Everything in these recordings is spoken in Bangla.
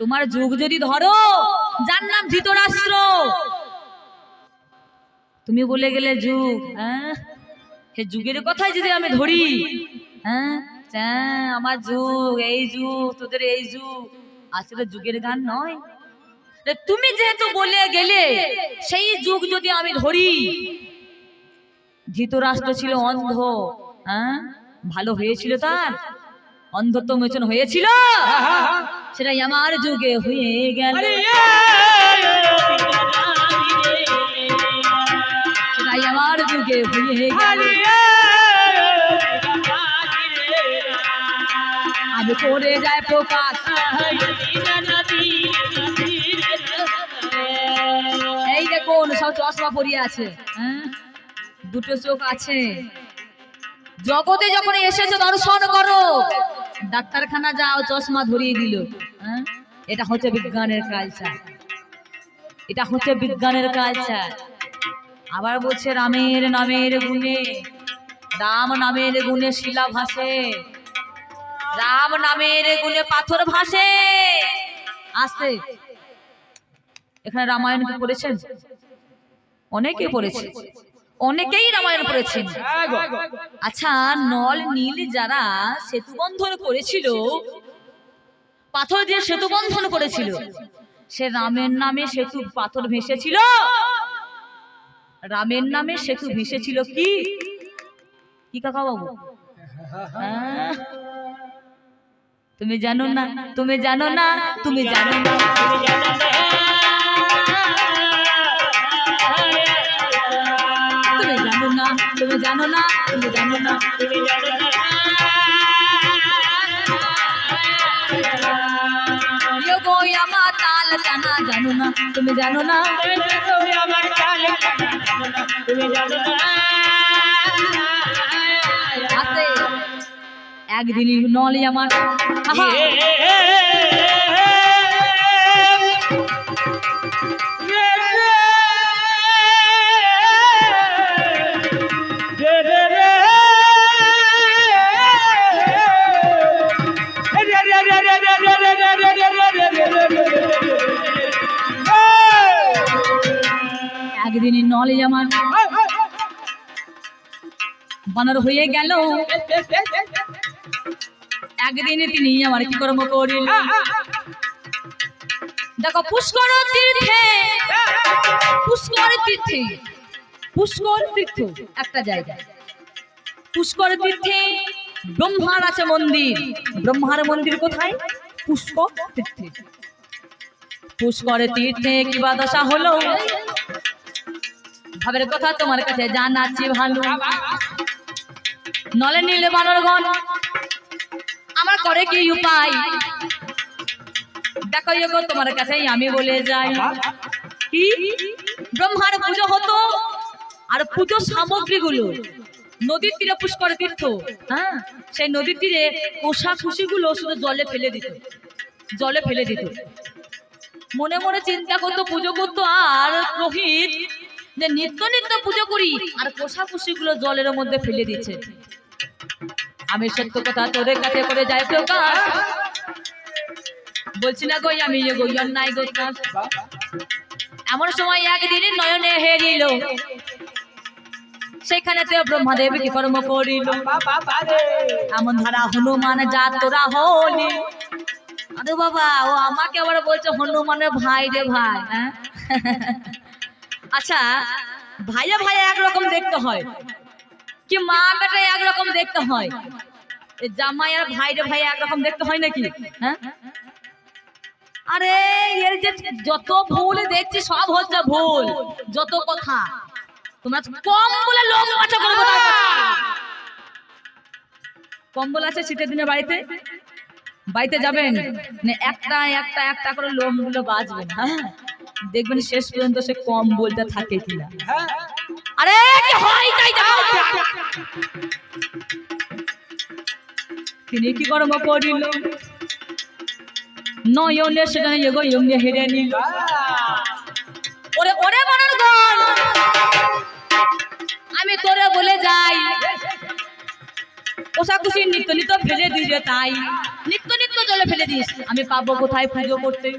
তোমার যুগ যদি ধরো যার নাম ধৃতরাষ্ট্র। তুমি বলে গেলে যুগ হ্যাঁ? যুগের কথাই যদি আমি ধরি হ্যাঁ? হ্যাঁ, আমার যুগ এই যুগ তোদের এই যুগ। আসলে যুগের গান নয়। তুমি যেহেতু বলে গেলে সেই যুগ যদি আমি ধরি ধৃতরাষ্ট্র ছিল অন্ধ হ্যাঁ? ভালো হয়েছিল তার? অন্ধত্ব মোচন হয়েছিল? সেটাই আমার যুগে হয়ে গেল সেটাই আমার যুগে হয়ে গেল আমি করে যায় প্রকাশ এই দেখুন সব চশমা পরিয়ে আছে হ্যাঁ? দুটো চোখ আছে জগতে যখন এসেছ দর্শন করো ডাক্তারখানা যাও, চশমা ধরিয়ে দিল। হ্যাঁ? এটা হচ্ছে বিজ্ঞানের কালচার এটা হচ্ছে বিজ্ঞানের কালচার আবার বলছে, রামের নামের গুণে, রাম নামের গুণে শিলা ভাসে। রাম নামের গুণে পাথর ভাসে। আসতে এখানে রামায়ণ পড়েছেন? অনেকে পড়েছে। অনেকেই রামায়ণ পড়েছেন। আচ্ছা নল, নীল যারা সেতু বন্ধন করেছিল, পাথর দিয়ে সেতু বন্ধন করেছিল, সে রামের নামে সেতু পাথর ভেসেছিল। রামের নামে সেতু ভেসেছিল কি? কি কাকা বাবু হ্যাঁ? তুমি জানো না, তুমি জানো না, তুমি জানো না। তুমি জানো না তুমি জানো না। ইয়ো গো আমা তাল জানা জানো না তুমি জানো না। হাতে একদিনই নলি আমার। আহা, একদিনই নলি আমার বানর হয়ে গেল। একদিনে তিনি আমার কি কর্ম করিল? দেখো পুষ্কর তীর্থে পুষ্কর তীর্থে পুষ্কর তীর্থ একটা জায়গা। পুষ্কর তীর্থে ব্রহ্মার আছে মন্দির। ব্রহ্মার মন্দির কোথায়? পুষ্কর তীর্থে। পুষ্কর তীর্থে কি বা দশা হলো? ভাবের কথা তোমার কাছে জানাচ্ছি ভালো। নলে নীলে বানরগণ আমার করে কি উপায়? দেখো ইয়ে তোমার কাছেই আমি বলে যাই। কি? ব্রহ্মার পুজো হতো আর পুজো সামগ্রীগুলো নদীর তীরে পুষ্কর তীর্থ হ্যাঁ? সেই নদীর তীরে পোশাক খুশিগুলো শুধু জলে ফেলে দিত জলে ফেলে দিত। মনে মনে চিন্তা করতো পুজো করতো আর রোহিত যে নিত্য নিত্য পুজো করি আর পোশাক খুশিগুলো জলের মধ্যে ফেলে দিচ্ছে। আমি সত্য কথা তোদের কাছে করে যাই প্রকাশ। বলছি না গই আমি গই নাই গো এমন সময় একদিন নয়নে হেরিল। সেখানে তো ব্রহ্মাদেব কি কর্ম করিল? এমন ধারা হনুমান, যা তোরা হলি। আরে বাবা, ও আমাকে আবার বলছে, হনুমানের ভাই রে ভাই হ্যাঁ? আচ্ছা ভাইয়া ভাইয়া একরকম দেখতে হয়। কি মা বেটা একরকম দেখতে হয়? জামাই আর ভাই রে ভাই একরকম দেখতে হয় নাকি? হ্যাঁ? আরে, এর যে যত ভুল দেখছি সব হচ্ছে ভুল, যত কথা। তোমরা কম বলে লোক মাথা করে কথা। বলছো। কম্বল আছে শীতের দিনে বাড়িতে? বাড়িতে যাবেন? একটা একটা একটা করে লোমগুলো বাজবেন হ্যাঁ? দেখবেন শেষ পর্যন্ত সে কম্বলটা থাকে কিনা। আরে হয় তাই তিনি কি কর্ম করিল? নয়নে সেখানে এগো এমনি হেরে নিল। ওরে ওরে মনোরগণ আমি তোরে বলে যাই। পোশাক কুশি নিত্য নিত্য ফেলে দিলে তাই। নিত্য নিত্য জলে ফেলে দিস আমি পাবো কোথায় পুজো করতে?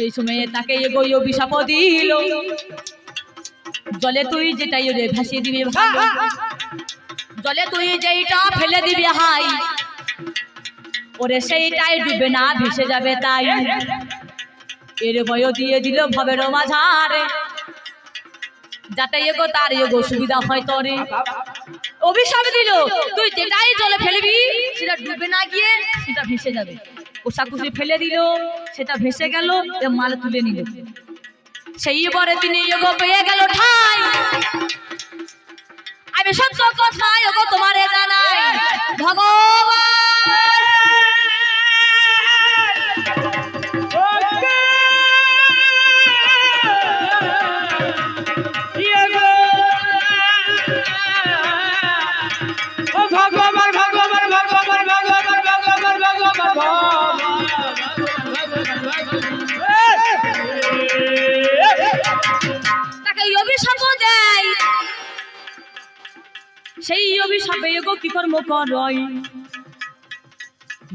সেই সময়ে তাকে এগোই অভিশাপ দিল। জলে তুই যেটাই রে ভাসিয়ে দিবি জলে তুই যেইটা ফেলে দিবি হাই। ওরে সেইটাই ডুবে না ভেসে যাবে তাই। এর বয় দিয়ে দিল ভবের মাঝারে। যাতে এগো তার এগো সুবিধা হয় তরে। অভিশাপ দিল। তুই যেটাই জলে ফেলবি সেটা ডুবে না গিয়ে সেটা ভেসে যাবে। কোষাকুষি ফেলে দিল, সেটা ভেসে গেল মাল তুলে নিল। সেই পরে তিনি পেয়ে গেল ঠাই। আমি সত্য কথা এগো তোমারে জানাই, ভগবান!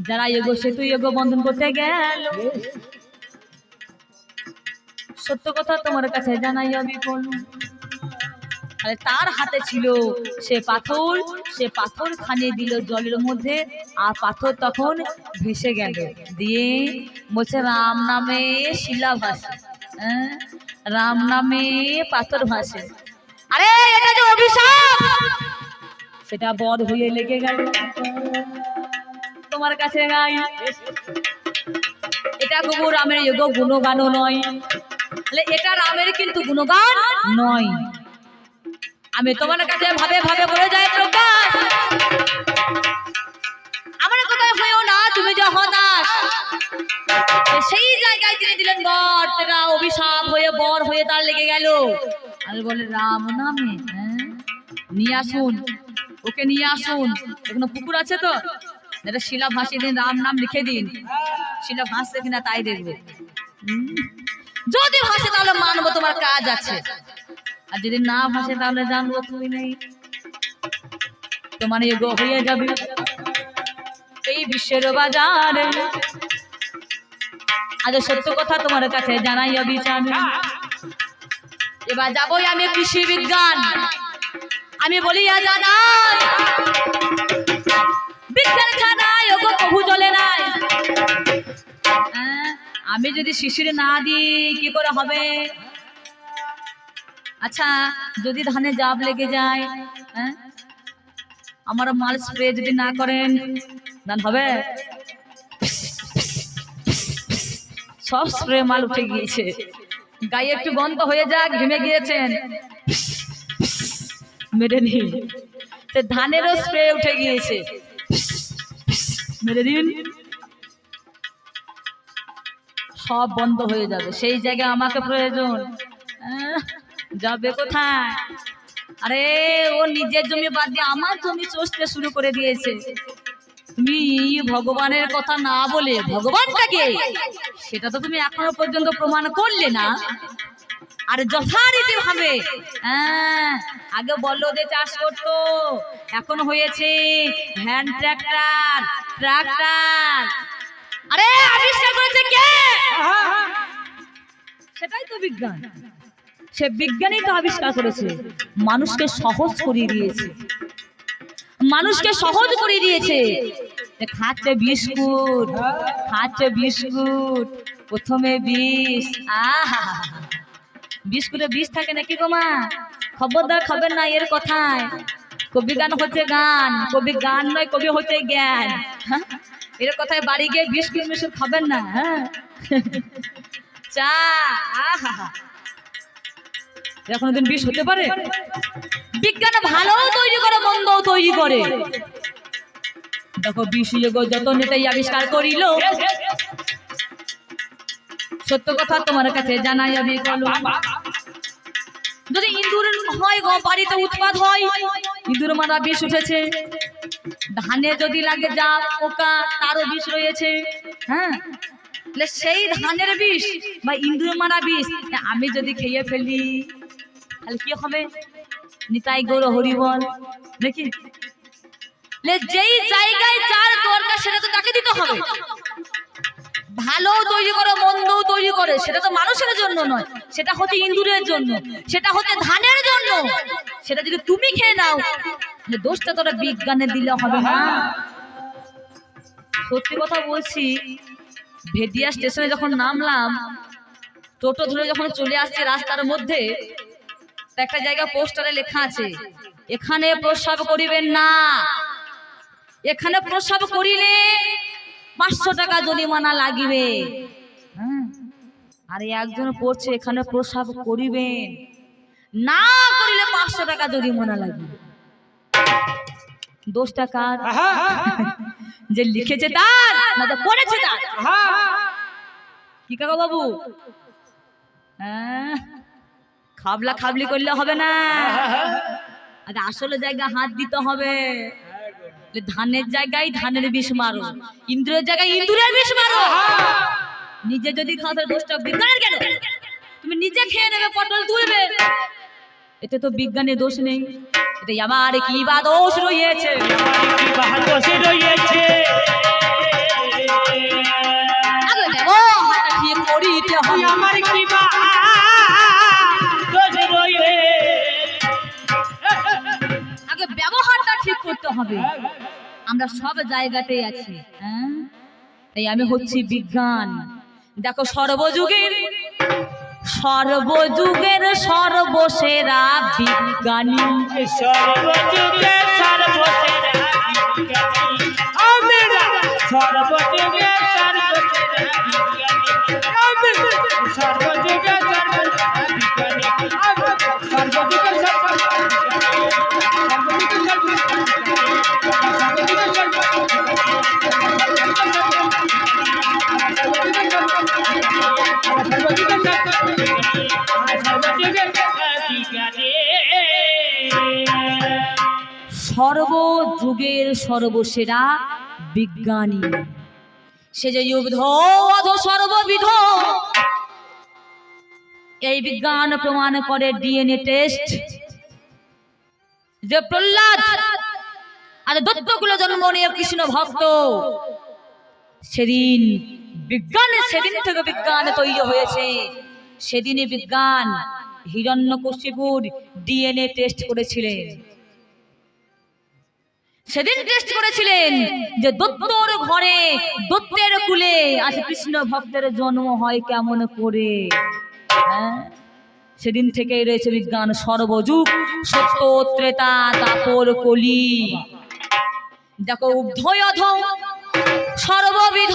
যারা এগো সেতু এগো বন্ধন করতে গেল। সত্য কথা তোমার কাছে জানাই তার হাতে ছিল সে পাথর সে পাথর খানিয়ে দিল জলের মধ্যে, আর পাথর তখন ভেসে গেল। দিয়ে বলছে, রাম নামে শিলা ভাসে। হ্যাঁ? রাম নামে পাথর ভাসে। আরে, এটা যে অভিশাপ! সেটা বধ হয়ে লেগে গেল। তোমার কাছে গাই এটা গুরু রামের যোগ গুণগানও নয়। এটা রামের কিন্তু গুণগান নয়। আমি তোমার কাছে ভাবে ভাবে বলে যাই প্রকাশ। আমার কথায় হয়েও না, তুমি যে হতাশ। সেই জায়গায় তিনি দিলেন বর, সেটা অভিশাপ হয়ে বর হয়ে তার লেগে গেল। আর বলে, রাম নামে হ্যাঁ? নিয়ে আসুন। ওকে নিয়ে আসুন। এখানে পুকুর আছে তো? এটা শিলা ভাসিয়ে দিন, রাম নাম লিখে দিন। শিলা ভাসছে কিনা তাই দেখবে। যদি ভাসে তাহলে মানবো তোমার কাজ আছে। আর যদি না ভাসে তাহলে জানব তুমি নেই। তোমার এগো হয়ে যাবে। এই বিশ্বের বাজারে। আজ সত্য কথা তোমার কাছে জানাই অবিচার। এবার যাবই আমি কৃষি বিজ্ঞান। আমি বলিয়া জানাই। বিজ্ঞান জানাই ওগো কবু চলে নাই। হ্যাঁ, আমি যদি শিশির না দিই কি করে হবে? আচ্ছা যদি ধানে জাব লেগে যায় হ্যাঁ আমার মাল স্প্রে যদি না করেন ধান হবে? সব স্প্রে মাল উঠে গিয়েছে। গায়ে একটু গন্ধ হয়ে যাক ঘেমে গিয়েছেন। মেরে নিন। ধানেরও স্প্রে উঠে গিয়েছে। মেরে দিন। সব বন্ধ হয়ে যাবে। সেই জায়গায় আমাকে প্রয়োজন। যাবে কোথায়? আরে, ও নিজের জমি বাদ দিয়ে আমার জমি চষতে শুরু করে দিয়েছে। তুমি ভগবানের কথা না বলে ভগবানটাকে সেটা তো তুমি এখনও পর্যন্ত প্রমাণ করলে না। আর যথারীতি ভাবে। হ্যাঁ আগে বলল যে চাষ করতো। এখন হয়েছে হ্যান্ড ট্রাক্টর ট্রাক্টর। আরে আবিষ্কার করেছে কে? সেটাই তো বিজ্ঞান। সে বিজ্ঞানী তো আবিষ্কার করেছে। মানুষকে সহজ করিয়ে দিয়েছে। মানুষকে সহজ করে দিয়েছে। খাচ্ছে বিস্কুট খাচ্ছে বিস্কুট প্রথমে বিষ। আহা। বিস্কুটে বিষ থাকে নাকি গো মা? খবরদার খাবেন না এর কথায়। কবি গান হচ্ছে গান, কবি গান নয়, কবি হচ্ছে জ্ঞান। হ্যাঁ? এর কথায় বাড়ি গিয়ে বিস্কুট মিস্কুট খাবেন না হ্যাঁ? চা, আহা এরা কোনোদিন বিষ হতে পারে? বিজ্ঞান ভালো তৈরি করে, মন্দ তৈরি করে। দেখো বিষ যত নেতাই আবিষ্কার করিল সত্য কথা তোমার কাছে জানাই আমি বলো যদি ইঁদুর হয় গো বাড়িতে উৎপাদ হয়, ইঁদুর মারা বিষ উঠেছে। ধানে যদি লাগে যা পোকা, তারও বিষ রয়েছে। হ্যাঁ? সেই ধানের বিষ বা ইঁদুর মারা বিষ আমি যদি খেয়ে ফেলি, তাহলে কি হবে? নিতাই গৌর হরিবল দেখি যেই জায়গায় যার দরকার, সেটা তো তাকে দিতে হবে। ভালো তৈরি করে, মন্দও তৈরি করে। সেটা তো মানুষের জন্য নয়। সেটা হচ্ছে ইন্দুরের জন্য। সেটা হচ্ছে ধানের জন্য। সেটা যদি তুমি খেয়ে নাও দোষটা তোরা বিজ্ঞানে দিলে হবে না। সত্যি কথা বলছি, ভেদিয়া স্টেশনে যখন নামলাম, টোটো ধরে যখন চলে আসছে রাস্তার মধ্যে একটা জায়গা পোস্টারে লেখা আছে, এখানে প্রস্রাব করিবেন না। এখানে প্রস্রাব করিলে পাঁচশো টাকা জরিমানা লাগিবে। হ্যাঁ। আর একজন পড়ছে এখানে প্রস্রাব করিবেন। না করিলে পাঁচশো টাকা জরিমানা লাগবে। দোষ টাকার আহা, যে লিখেছে তার না যে পড়েছে তার। কি কাকা বাবু? হ্যাঁ? খাবলা খাবলি করলে হবে না। আগে আসলে জায়গা হাত দিতে হবে। ধানের জায়গায় ধানের বিষ মারো। ইন্দ্রের জায়গায় ইন্দুরের বিষ মারো। নিজে যদি খাও তাহলে দোষটা বিজ্ঞানের কেন? তুমি নিজে খেয়ে নেবে পটল তুলবে। এতে তো বিজ্ঞানের দোষ নেই। এতে আমার কি বা দোষ রয়েছে? আমার কি হবে। আমরা সব জায়গাতেই আছি হ্যাঁ? তাই আমি হচ্ছি বিজ্ঞান। দেখো, সর্বযুগের সর্বযুগের সর্বসেরা বিজ্ঞানী। সর্বযুগে সর্বসেরা বিজ্ঞানী। আমরা সর্বযুগে সর্বসেরা বিজ্ঞানী। সর্বযুগের সর্বসেরা বিজ্ঞানী। সে যে যুদ্ধ অধ সর্ববিধ, এই বিজ্ঞান প্রমাণ করে ডিএনএ টেস্ট যে প্রহ্লাদ আর দত্তগুলো জন্ম নিয়ে কৃষ্ণ ভক্ত, সেদিন বিজ্ঞান, সেদিন থেকে বিজ্ঞান তৈরি হয়েছে। সেদিনই বিজ্ঞান হিরণ্যকশিপুর ডিএনএ টেস্ট করেছিলেন। সেদিন টেস্ট করেছিলেন যে দত্তর ঘরে, দত্তের কুলে আজ কৃষ্ণ ভক্তের জন্ম হয় কেমন করে হ্যাঁ? সেদিন থেকেই রয়েছে বিজ্ঞান সর্বযুগ, সত্য ত্রেতা, তাপর কলি দেখো উদ্ধ সর্ববিধ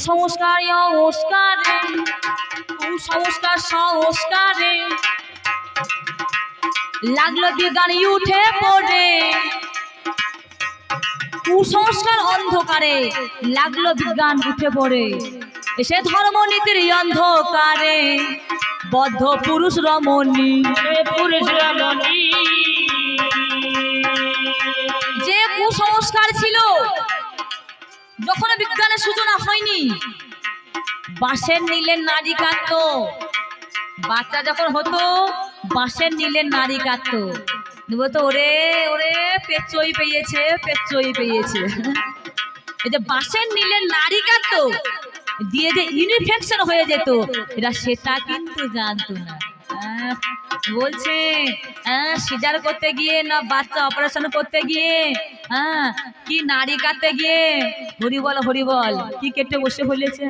কুসংস্কার সংস্কারে। কুসংস্কার সংস্কারে। লাগল বিজ্ঞান উঠে পড়ে। কুসংস্কার অন্ধকারে লাগল বিজ্ঞান উঠে পড়ে। এসে ধর্ম নীতির অন্ধকারে। বদ্ধ পুরুষ রমণী। পুরুষ রমণী। যে কুসংস্কার ছিল যখন বিজ্ঞানের সূচনা হয়নি, বাঁশের নীলের নারী কাটত। বাচ্চা যখন হতো, বাঁশের নীলের নারী কাটত। বলতো ওরে ওরে পেচই পেয়েছে পেচই পেয়েছে। এই যে বাঁশের নীলের নারী কাটত, দিয়ে যে ইনফেকশন হয়ে যেত, এরা সেটা কিন্তু জানতো না। বলছে সিজার করতে গিয়ে না বাচ্চা অপারেশন করতে গিয়ে হ্যাঁ কি নারী কাটতে গিয়ে, হরিবল হরিবল, কি কেটে বসে বলেছে?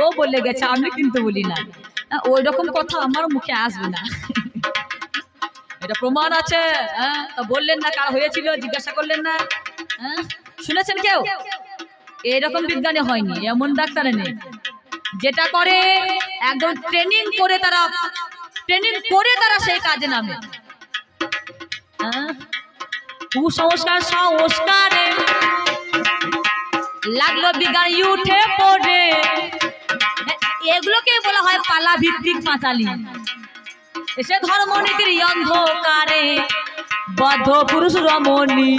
ও বলে গেছে, আমি কিন্তু বলি না। ওই রকম কথা আমার মুখে আসবে না। এটা প্রমাণ আছে হ্যাঁ বললেন না, কার হয়েছিল, জিজ্ঞাসা করলেন না। হ্যাঁ শুনেছেন কেউ? এরকম বিজ্ঞানে হয়নি, এমন ডাক্তারে নেই। যেটা করে একদম ট্রেনিং করে তারা ট্রেনিং করে তারা সেই কাজে নামে। হ্যাঁ? কুসংস্কার সংস্কারে লাগল বিজ্ঞান উঠে পড়ে। এগুলোকে বলা হয় পালা ভিত্তিক পাঁচালি। এসে ধর্মনীতির অন্ধকারে বদ্ধ পুরুষ রমণী।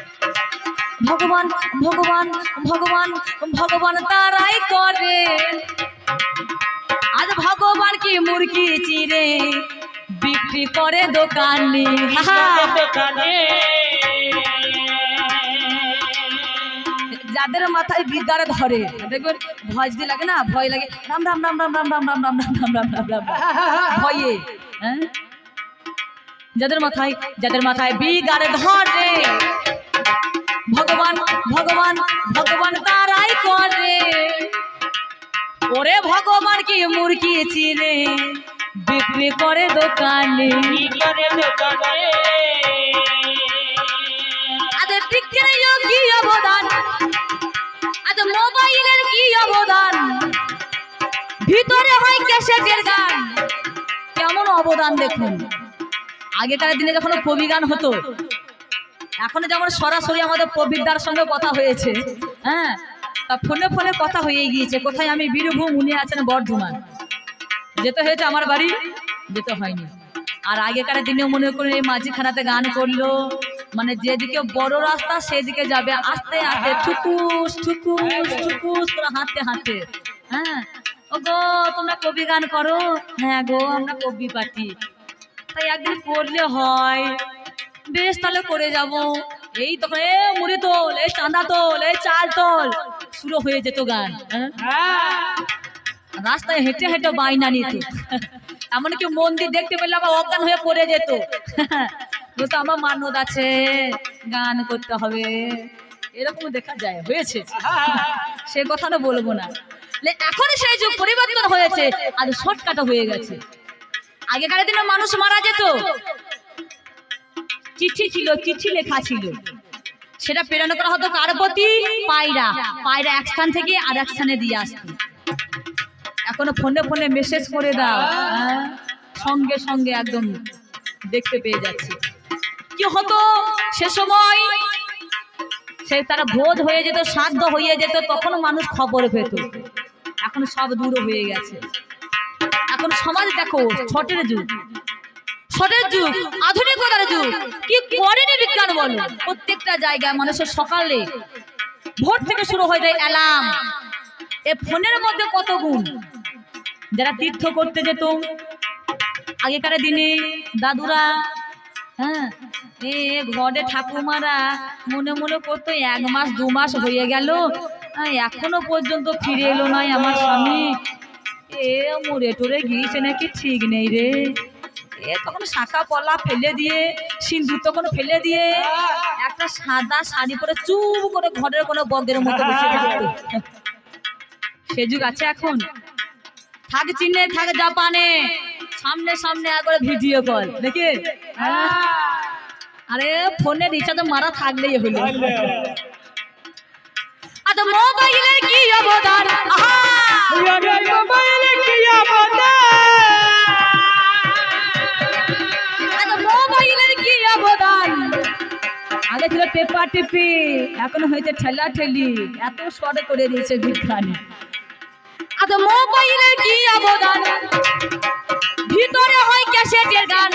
ভগবান ভগবান ভগবান ভগবান তারাই করে আজ ভগবান কি মুরগি চিরে বিক্রি করে দোকানে। যাদের মাথায় বিজ্ঞান ধরে দেখবেন ভয় যদি লাগে না ভয় লাগে রাম রাম রাম রাম রাম রাম রাম রাম রাম রাম রাম রাম রাম ভয়ে হ্যাঁ যাদের মাথায় যাদের মাথায় বিজ্ঞান ধরে ভগবান ভগবান ভগবান তারাই করে। ওরে ভগবান কি মুরগি চিরে বিক্রি করে দোকানে। আজ বিজ্ঞানের কি অবদান। মোবাইলের কি অবদান? ভিতরে হয় ক্যাসেটের গান। কেমন অবদান দেখুন। আগেকার দিনে যখন কবি গান হতো এখন যেমন সরাসরি আমাদের প্রবীরদার সঙ্গে কথা হয়েছে হ্যাঁ? তা ফোনে ফোনে কথা হয়ে গিয়েছে। কোথায় আমি বীরভূম, উনি আছেন বর্ধমান। যেতে হয়েছে আমার বাড়ি, যেতে হয়নি। আর আগেকার দিনে মনে করে মাঝিখানাতে গান করল মানে যেদিকে বড় রাস্তা সেদিকে যাবে। আস্তে আস্তে ঠুকুস ঠুকুস ঠুকুস করে হাঁটতে হাঁটতে। হ্যাঁ? ও গো তোমরা কবি গান করো? হ্যাঁ গো, আমরা কবি পার্টি তাই একদিন করলে হয়। বেশ, তাহলে করে যাব। এই তখন এ, মুড়ি তোল এই চাঁদা তোল এই চাল তোল। শুরু হয়ে যেত গান হ্যাঁ? রাস্তায় হেঁটে হেঁটে বাইনা নিত। এমনকি মন্দির দেখতে পেলে আবার অজ্ঞান হয়ে পড়ে যেত। বলতো, আমার মানত আছে, গান করতে হবে। এরকম দেখা যায়, হয়েছে। সে কথাটা বলব না। এখন সেই যুগ পরিবর্তন হয়েছে, আর শর্টকাট হয়ে গেছে। আগেকার দিনে মানুষ মারা যেত। চিঠি ছিল, চিঠি লেখা ছিল। সেটা প্রেরণ করা হতো কার প্রতি? পায়রা। পায়রা এক স্থান থেকে আর এক স্থানে দিয়ে আসতো। এখনও ফোনে ফোনে মেসেজ করে দাও। হ্যাঁ? সঙ্গে সঙ্গে একদম দেখতে পেয়ে যাচ্ছে। কি হতো? সে সময় সে তারা বোধ হয়ে যেত, সাধ্য হয়ে যেত তখন মানুষ খবর পেত। এখন সব দূর হয়ে গেছে। এখন সমাজ দেখো, ছটের যুগ। ছটের যুগ আধুনিকতার যুগ। কি করেনি বিজ্ঞান বলো? প্রত্যেকটা জায়গায় মানুষের সকালে ভোর থেকে শুরু হয়ে যায় অ্যালার্ম এ ফোনের মধ্যে কত গুণ? যারা তীর্থ করতে যেত, আগেকার দিনে দাদুরা হ্যাঁ এ ঘরে ঠাকুমারা মনে মনে করতো এক মাস, দু মাস হয়ে গেল এখনও পর্যন্ত ফিরে এলো নাই আমার স্বামী। এ মোরে টোরে গিয়েছে নাকি ঠিক নেই রে। এ তখন শাখা পলা ফেলে দিয়ে সিন্দুর তখন ফেলে দিয়ে একটা সাদা শাড়ি পরে চুপ করে ঘরের কোনো বগের মতো বসে থাকতো। সে যুগ আছে এখন। থাক চীনে থাক জাপানে। সামনে সামনে একবার ভিডিও কল দেখে? হ্যাঁ? আরে ফোনে রিচার্জ মারা থাকলেই হলো। আচ্ছা আগে ছিল টেপা। এখন হয়েছে ঠেলা ঠেলি। এত স্বর করে দিয়েছে বিজ্ঞানী আদ মোবাইলে কি অবদান? ভিতরে হয় ক্যাসেটের গান।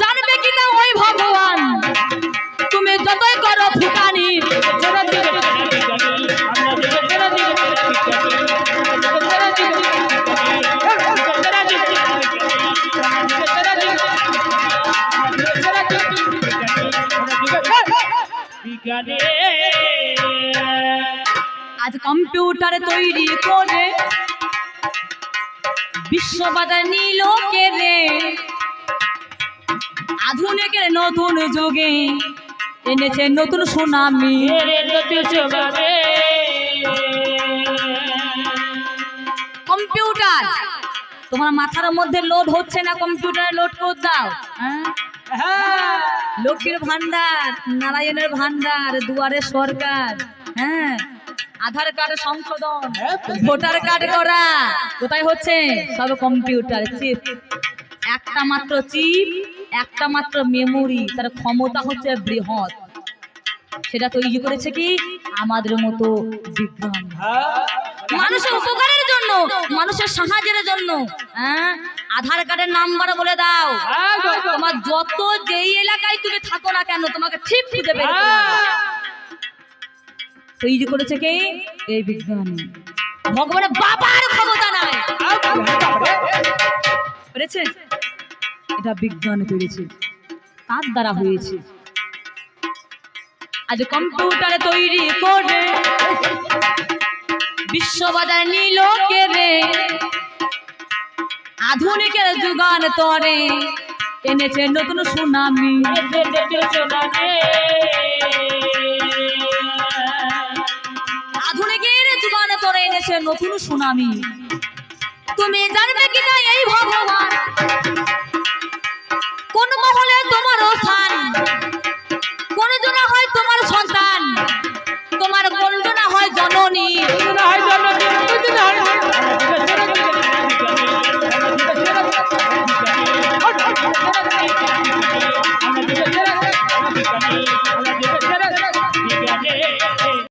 জানবে কি না ওই ভগবান আজ কম্পিউটার তৈরি করে বিশ্ববাজার নিল কেড়ে আধুনিকের নতুন যুগে এনেছে নতুন সুনামি। কম্পিউটার তোমার মাথার মধ্যে লোড হচ্ছে না? কম্পিউটারে লোড করে দাও হ্যাঁ? লক্ষ্মীর ভান্ডার নারায়ণের ভান্ডার দুয়ারে সরকার হ্যাঁ। আধার কার্ড সংশোধন ভোটার কার্ড করা কোথায় হচ্ছে? সব কম্পিউটার চিপ। একটা মাত্র চিপ একটা মাত্র মেমোরি তার ক্ষমতা হচ্ছে বৃহৎ। সেটা তৈরি করেছে কি? আমাদের মতো বিজ্ঞান। মানুষের উপকারের জন্য মানুষের সাহায্যের জন্য হ্যাঁ। আধার কার্ডের নাম্বার বলে দাও। হ্যাঁ। তোমার যত যেই এলাকায় তুমি থাকো না কেন তোমাকে ঠিক খুঁজে বের। হ্যাঁ। তৈরি করেছে কে? এই বিজ্ঞান। ভগবানের বাবার ক্ষমতা নাই পেরেছে? এটা বিজ্ঞান পেরেছে তার দ্বারা হয়েছে। আজ কম্পিউটারে তৈরি করে। বিশ্ববাজার নিল কেড়ে আধুনিকের যুগান তরে এনেছে নতুন সুনামি। আধুনিকের যুগান তরে এনেছে নতুন সুনামি। তুমি জানবে কি না এই ভগবান? কোন মহলে তোমার স্থান?